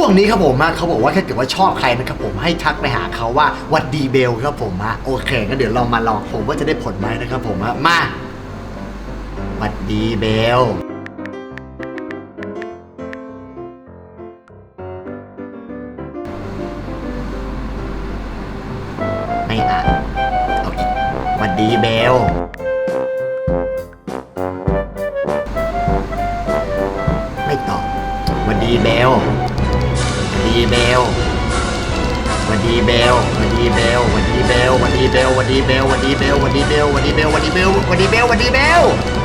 ช่วงนี้ครับผมอะเขาบอกว่าถ้าเกิดว่าชอบใครนะครับผมให้ทักไปหาเขาว่าหวัดดีเบลครับผมฮะโอเคงั้นเดี๋ยวเรามาลองผมว่าจะได้ผลไหมนะครับผมฮะมาหวัดดีเบลไม่อ่านเอาอีกหวัดดีเบลไม่ตอบหวัดดีเบล หวัดดีเบลวันดีเบลวันดีเบลวันดีเบลวันดีเบลวันดีเบลวันดีเบลวันดีเบลวันดีเบลวันดีเบลวันดีเบลวันดีเบล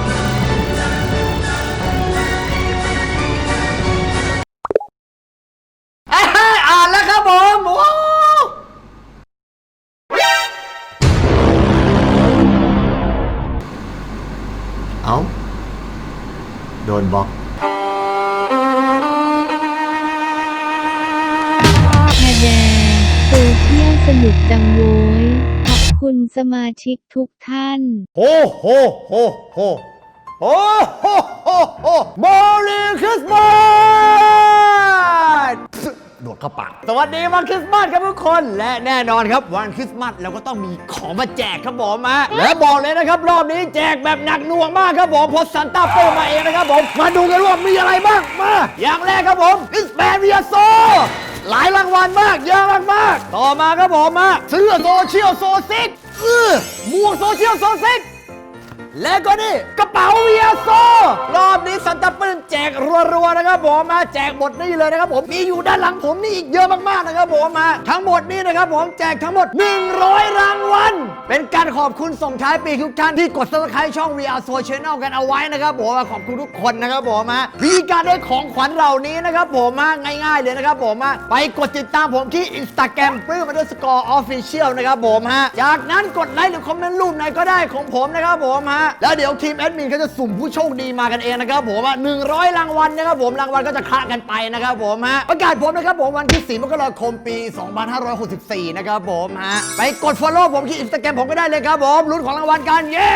สนุกจังโว้ย ขอบคุณสมาชิกทุกท่าน โฮโฮโฮโฮโอ้โฮโฮโฮมอรีคริสต์มาสโดดเข้าปากสวัสดีวันคริสต์มาสครับทุกคน และแน่นอนครับวันคริสต์มาสเราก็ต้องมีของมาแจกครับผมมาและบอกเลยนะครับ รอบนี้แจกแบบหนักหน่วงมากครับผมพอซันต้าเป้มาเองนะครับผมมาดูกันว่ามีอะไรบ้างมา อย่างแรกครับผมอิสแมนวิอโซ หลายรางวัลมาก เยอะมากๆต่อมาครับผมมาเสื้อโซเชียลโซซิกเออหมวกโซเชียลโซซิกและก็นี่กระเป๋าเวียโซร แจกรัวๆนะครับผมมาแจกหมดนี่เลยนะครับผมมีอยู่ด้านหลังผมนี่อีกเยอะมากๆนะครับผมมาทั้งหมดนี่นะครับผมแจกทั้งหมด 100 รางวัลเป็นการขอบคุณส่งท้ายปีทุกท่านที่กด subscribe ช่อง VR So Channel กันเอาไว้นะครับผมขอบคุณทุกคนนะครับผมมาวิธีการได้ของขวัญเหล่านี้นะครับผมมาง่ายๆเลยนะครับผมมาไปกดติดตามผมที่ Instagram ปลื้มมาด้วยสกอร์ออฟฟิเชียลนะครับผมฮะจากนั้นกดไลค์หรือคอมเมนต์รูปไหนก็ได้ของผมนะครับผมฮะแล้วเดี๋ยวทีมแอดมินเขาจะสุ่มผู้โชคดีมากันเองนะครับผมอะ100รางวัลนะครับผม รางวัลก็จะคละกันไปนะครับผมฮะ ประกาศผมนะครับผมวันที่4มกราคมปี 2564 นะครับผมฮะ ไปกด follow ผมที่ Instagram ผมก็ได้เลยครับผมลุ้นของรางวัลกัน เย้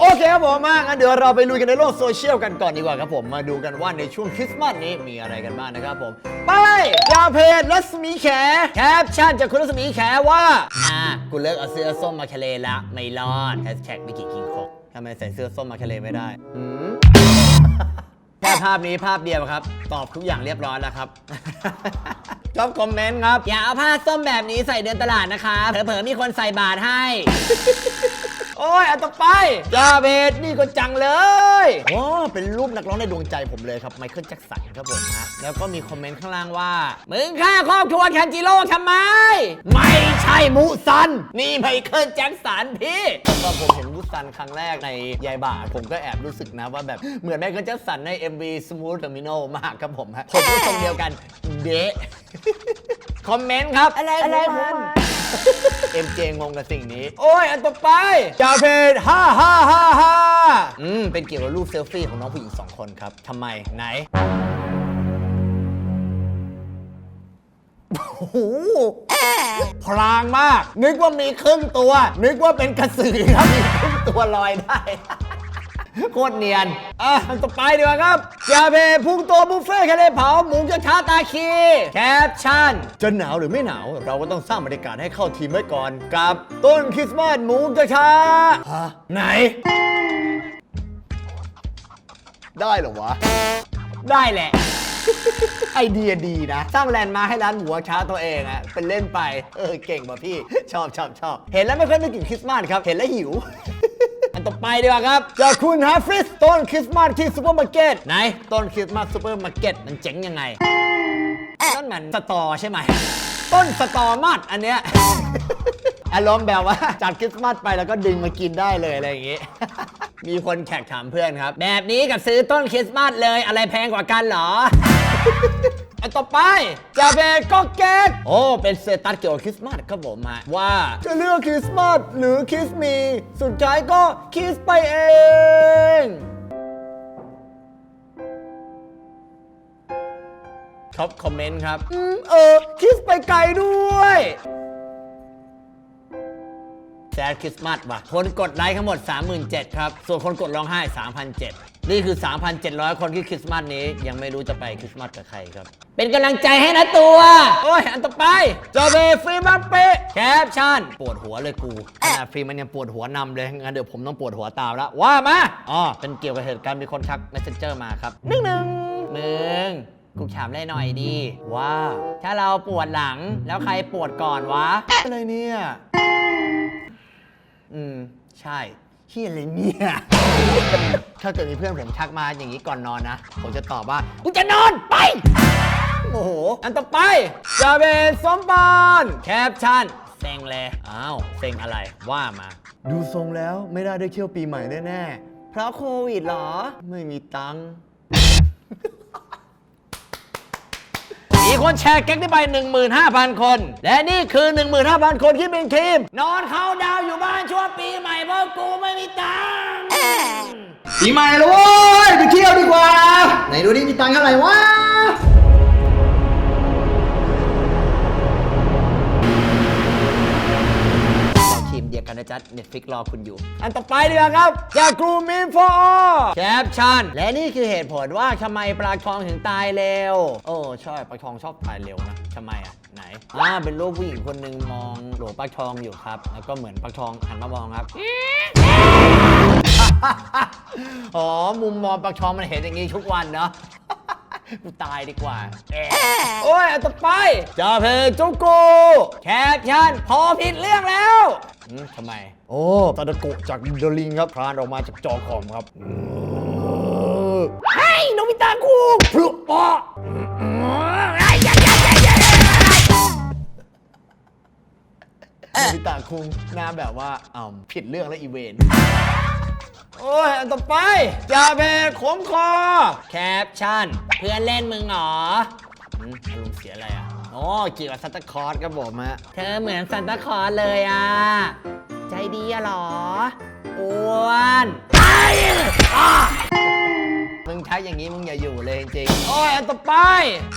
โอเคครับผมมางั้นเดี๋ยวเราไปลุยกันในโลกโซเชียลกันก่อนดีกว่าครับผม มาดูกันว่าในช่วงคริสต์มาสนี้มีอะไรกันบ้างนะครับผม ไปยาวเพจรัศมีแขแคปชั่นจากคุณรัศมีแขว่าอ่ากูเลิกเอาเสื้อส้มมาเคเลละไม่รอดแฮชแท็กไม่กี่กิงคกทำไมใส่เสื้อส้มมาเคเลไม่ได้หืม ภาพนี้ภาพเดียวครับ ตอบทุกอย่างเรียบร้อยแล้วครับ ชอบคอมเมนต์ครับ อย่าเอาผ้าส้มแบบนี้ใส่เดินตลาดนะคะ เผลอๆมีคนใส่บาทให้ โอ้ยอันต่อไปจาเบดนี่ก็จังเลยโอ้เป็นรูปนักร้องในดวงใจผมเลยครับไมเคิลแจ็คสันครับผมฮะแล้วก็มีคอมเมนต์ข้างล่างว่ามึงฆ่าครอบครัวแคนจิโร่ทำไม ไม่ใช่มูซัน นี่ไมเคิลแจ็คสันพี่ตอนผมเห็นมูซันครั้งแรกในยายบ่าผมก็แอบรู้สึกนะว่าแบบเหมือนไมเคิลแจ็คสันใน MV Smooth Criminal มากครับผมฮะผมก็ทรงเดียวกันเดะคอมเมนต์ครับ อะไรอะไรมัน เอ็มเจงงกับสิ่งนี้ โอ้ย อันต่อไปจาเพจฮ่าฮ่าฮ่าฮ่าอืม เป็นเกี่ยวกับรูปเซลฟี่ของน้องผู้หญิงสองคนครับทำไมไหน โอ้โหพลางมาก นึกว่ามีครึ่งตัว นึกว่าเป็นกระสือครับมีครึ่งตัวลอยได้ โคตรเนียน อะอันต่อไปดีกว่าครับจาเพพุ่งตัวบุฟเฟ่ต์ทะเลเผาหมูกระทะตาคีแคปชั่น จะหนาวหรือไม่หนาว เราก็ต้องสร้างบรรยากาศให้เข้าทีมไว้ก่อน กับต้นคริสต์มาสหมูกระทะฮะไหน ได้เหรอวะ ได้แหละ ไอเดียดีนะ สร้างแลนด์มาร์คให้ร้านหมูกระทะตัวเองอะเป็นเล่นไป เออ เก่งป่ะพี่ ชอบชอบชอบเห็นแล้วไม่ค่อยนึกถึงคริสต์มาสครับ เห็นแล้วหิวอัน ต่อไปดีกว่าครับ จากคุณฮาฟิสต้นคริสต์มาสที่ซูเปอร์มาร์เก็ตไหน ต้นคริสต์มาสซูเปอร์มาร์เก็ตมันเจ๋งยังไงนั่นมันสตอใช่ไหม ต้นสตอมัดอันเนี้ยอารมณ์แบบว่าจัดคริสต์มาสไปแล้วก็ดึงมากินได้เลยอะไรอย่างงี้ มีคนแขกถามเพื่อนครับ แบบนี้กับซื้อต้นคริสต์มาสเลยอะไรแพงกว่ากันเหรอ อันต่อไปจะเป็นก็แก๊กโอ้ เป็นเซตัสเกี่ยวกับคริสต์มาสครับผมฮะว่า จะเลือกคริสต์มาสหรือคริสต์มีสุดท้ายก็คริสไปเองครับคอมเมนต์ครับ อืมเออคริสไปไกลด้วยแซดคริสต์มาสว่ะ คนกดไลค์ทั้งหมด 37,000ครับ ส่วนคนกดร้องไห้ 3,007 นี่คือ 3,700 คนที่คริสต์มาสนี้ยังไม่รู้จะไปคริสต์มาสกับใครครับ เป็นกำลังใจให้นะตัว โอ้ย อันต่อไปจอเบฟรีมาเปะแคปชั่น ปวดหัวเลยกูขนาดฟรีมันยังปวดหัวนำเลย งั้นเดี๋ยวผมต้องปวดหัวตามแล้ว ว่ามา อ๋อ เป็นเกี่ยวกับเหตุการณ์มีคนทัก messenger มาครับหนึ่งหนึ่งหนึ่งกูถามได้หน่อยดี ว่า ถ้าเราปวดหลังแล้วใครปวดก่อนวะ อะไรเนี่ย อืม ใช่เฮียอะไรเนี่ย ถ้าเกิดมีเพื่อนผมทักมาอย่างนี้ก่อนนอนนะ ผมจะตอบว่ากูจะนอนไป โอ้โห อันต่อไปจาเบนสมบานแคปชั่นเซ็งเลยอ้าวเซ็งอะไรว่ามา ดูทรงแล้วไม่ได้ได้เที่ยวปีใหม่แน่ๆ เพราะโควิดเหรอ ไม่มีตังค์ มีคนแชร์แก๊กได้ไป 15,000 คน และนี่คือ 15,000 คนที่เป็นทีม นอนเขาดาวอยู่บ้านช่วงปีใหม่เพราะกูไม่มีตังค์ ปีใหม่แล้วเว้ยไปเที่ยวดีกว่า ไหนดูดิมีตังค์เท่าไหร่วะเราทีมเดียวกันนะจ๊ะเน็ตฟิกรอคุณอยู่ อันต่อไปดีกว่าครับ จากกลุ่มมินโฟแคปชั่น และนี่คือเหตุผลว่าทำไมปลาทองถึงตายเร็ว โอ้ใช่ปลาทองชอบตายเร็วนะทำไมอะไหนอ่าเป็นรูปผู้หญิงคนหนึ่งมองโหลปลาทองอยู่ครับ แล้วก็เหมือนปลาทองหันมามองครับ อ๋อ มุมมองปลาทองมันเห็นอย่างนี้ทุกวันเนาะ กูตายดีกว่าแอะโอ้ยอันต่อไปจาเพจจุกูแคปชั่นพอผิดเรื่องแล้วอืมทำไม โอ้ตาตะโกะจากเดลิงครับพรานออกมาจากจอคอมครับเฮ้ยโนบิตาคุงพลุปอโนบิตาคุงหน้าแบบว่าอ่าผิดเรื่องแล้วอีเวนโอ้ยอันต่อไปจาเบขมคอ แคปชั่น เพื่อนเล่นมึงเหรออืมอารมณ์เสียอะไรอะอ๋อเกี่ยวกับซันตาคลอสครับผมฮะเธอเหมือนซันตาคลอสเลยอะ ใจดีอะเหรออ้วนไอ้อะ มึงใช้อย่างนี้มึงอย่าอยู่เลยจริงๆโอ้ยอันต่อไป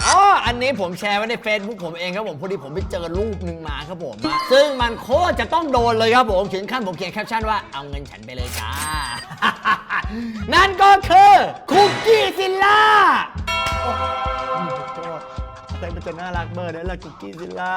อ๋ออันนี้ผมแชร์ไว้ใน Facebook ผมเองครับผมพอดีผมไปเจอรูปหนึ่งมาครับผมอะซึ่งมันโคตรจะต้องโดนเลยครับผมถึงขั้นผมเขียนแคปชั่นว่าเอาเงินฉันไปเลยจ้า นั่น นจะน่ารักเบอร์ได้ละคุกกี้ซิลล่า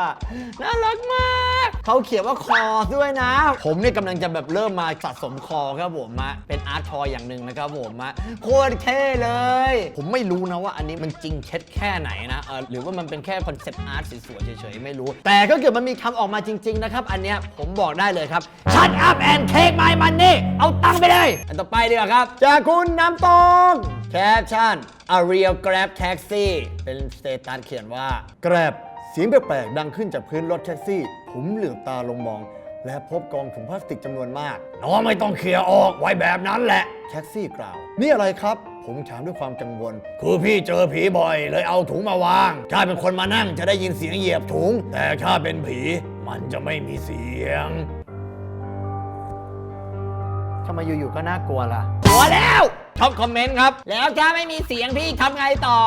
น่ารักมากเขาเขียนว่าคอด้วยนะ ผมเนี่ยกำลังจะแบบเริ่มมาสะสมคอครับผมอะเป็นอาร์ตทอยอย่างหนึ่งนะครับผมอะโคตรเท่เลย ผมไม่รู้นะว่าอันนี้มันจริงเช็ดแค่ไหนนะเออหรือว่ามันเป็นแค่คอนเซ็ปต์อาร์ตสวยๆเฉยๆไม่รู้ แต่ก็เกิดมันมีคำออกมาจริง ๆ นะครับ อันเนี้ยผมบอกได้เลยครับ Shut up and take my money เอาตังค์ไปเลย อันต่อไปดีกว่าครับจากคุณน้ำตง แคปชั่น A real Grab Taxi เป็นสเตตัสเขียนว่า Grab เสียงแปลกๆดังขึ้นจากพื้นรถแท็กซี่ ผมเหลือบตาลงมอง และพบกองถุงพลาสติกจำนวนมาก น้องไม่ต้องเคลียร์ออกไว้แบบนั้นแหละ แท็กซี่กล่าว นี่อะไรครับ ผมถามด้วยความกังวล คือพี่เจอผีบ่อย เลยเอาถุงมาวาง ถ้าเป็นคนมานั่งจะได้ยินเสียงเหยียบถุง แต่ถ้าเป็นผีมันจะไม่มีเสียงทำไมอยู่ๆก็น่ากลัวล่ะ กลัวแล้ว ชอบคอมเมนต์ครับ แล้วถ้าไม่มีเสียงพี่ทำไงต่อ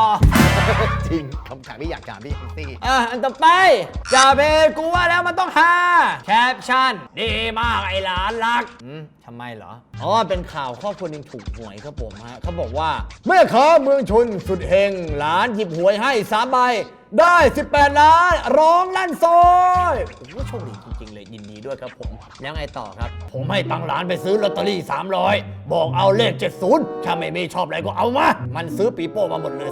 จริงคำถามที่อยากถามพี่แองซี่อะอันต่อไปจ่าเบกูว่าแล้วมันต้องฮาแคปชั่น ดีมากไอ้หลานรักอืมทำไมเหรอ อ๋อ เป็นข่าวครอบครัวหนึงถูกหวยครับผมฮะเขาบอกว่า เมื่อค้าเมืองชนสุดเฮงหลานหยิบหวยให้สามใบ ได้ 18 ล้าน ร้องลั่นซอยโอ้โหโชคดีจริงๆเลยยินดีด้วยครับผม แล้วไงต่อครับ ผมให้ตังค์หลานไปซื้อลอตเตอรี่ 300 บอกเอาเลข 70 ถ้าไม่มีชอบอะไรก็เอามา มันซื้อปีโป้มาหมดเลย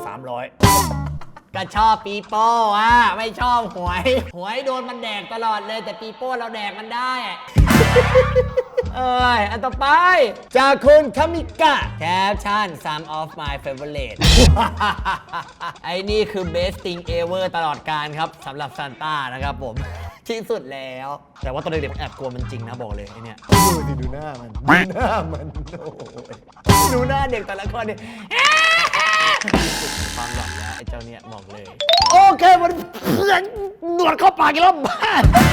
300ก็ชอบปีโป้อะไม่ชอบหวย หวยโดนมันแดกตลอดเลย แต่ปีโป้เราแดกมันได้ อะเอ้ยอันต่อไป จากคุณคามิกะแคปชั่น some of my favorite ไอ้นี่คือ best thing ever ตลอดการครับสำหรับซานต้านะครับผม ที่สุดแล้ว แต่ว่าตอนเด็กๆผมแอบกลัวมันจริงนะบอกเลยไอเนี่ยดูดิดูหน้ามัน ดูหน้ามันโอ้ยดูหน้าเด็กแต่ละคนเนี่ย ความหลอนแล้วไอ้เจ้าเนี่ยบอกเลย โอเควันนี้หนวดเข้าปากกันแล้วบ้า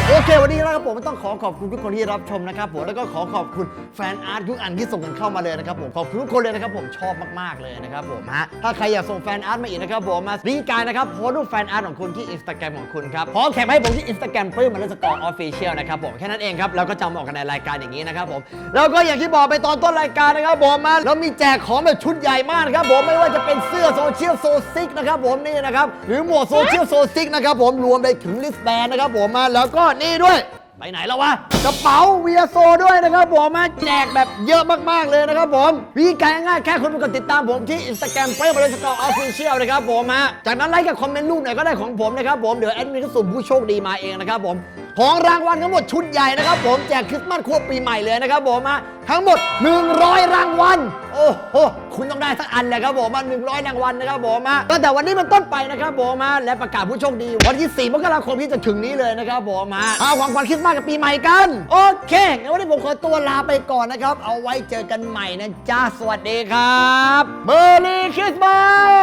โอเค วันนี้นะครับผมต้องขอขอบคุณทุกคนที่รับชมนะครับผมแล้วก็ขอขอบคุณแฟนอาร์ตทุกอันที่ส่งกันเข้ามาเลยนะครับผมขอบคุณทุกคนเลยนะครับผมชอบมากๆเลยนะครับผมฮะถ้าใครอยากส่งแฟนอาร์ตมาอีกนะครับผมมารีการนะครับโพสต์รูปแฟนอาร์ตของคุณที่อินสตาแกรมของคุณครับพร้อมแคปให้ผมที่อินสตาแกรมปลื้มมันสกอร์ออฟฟิเชียลนะครับผมแค่นั้นเองครับเราก็จะมออกกันในรายการอย่างนี้นะครับผมแล้วก็อย่างที่บอกไปตอนต้นรายการนะครับผมมาเรามีแจกของแบบชุดใหญ่มากนะครับผมไม่ว่าจะเป็นเสื้อื้อโซเชียลโซซิกนะครับผมนี่นะครับหรือหมวกโซเชียลโซซิกนะครับผมรวมไปถึงลิสแบนนะครับผมมาแล้วก็นี่ด้วย ไปไหนแล้ววะกระเป๋าเวียโซด้วยนะครับผมมาแจกแบบเยอะมากๆเลยนะครับผมวิธีการง่ายๆแค่คุณไปกดติดตามผมที่ Instagram เฟซบุ๊กสกอร์ออฟฟิเชียลนะครับผมฮะจากนั้นไลค์กับคอมเมนต์รูปไหนก็ได้ของผมนะครับผมเดี๋ยวแอดมินก็สุ่มผู้โชคดีมาเองนะครับผม ของรางวัลทั้งหมดชุดใหญ่นะครับผมแจกคริสต์มาสครัวปีใหม่เลยนะครับผมฮะทั้งหมด 100 รางวัลโอ้โหคุณต้องได้สักอันเลยครับผมมา100 รางวัลนะครับผมฮะตั้งแต่วันนี้เป็นต้นไปนะครับผมฮะและประกาศผู้โชคดี วันที่4มกราคมที่จะถึงนี้เลยนะครับผมฮะเอาของขวัญคริสต์มาสกับปีใหม่กัน โอเคงั้นวันนี้ผมขอตัวลาไปก่อนนะครับ เอาไว้เจอกันใหม่นะจ้าสวัสดีครับเบอร์รี่คริสต์มา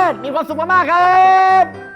สมีความสุขมากๆครับ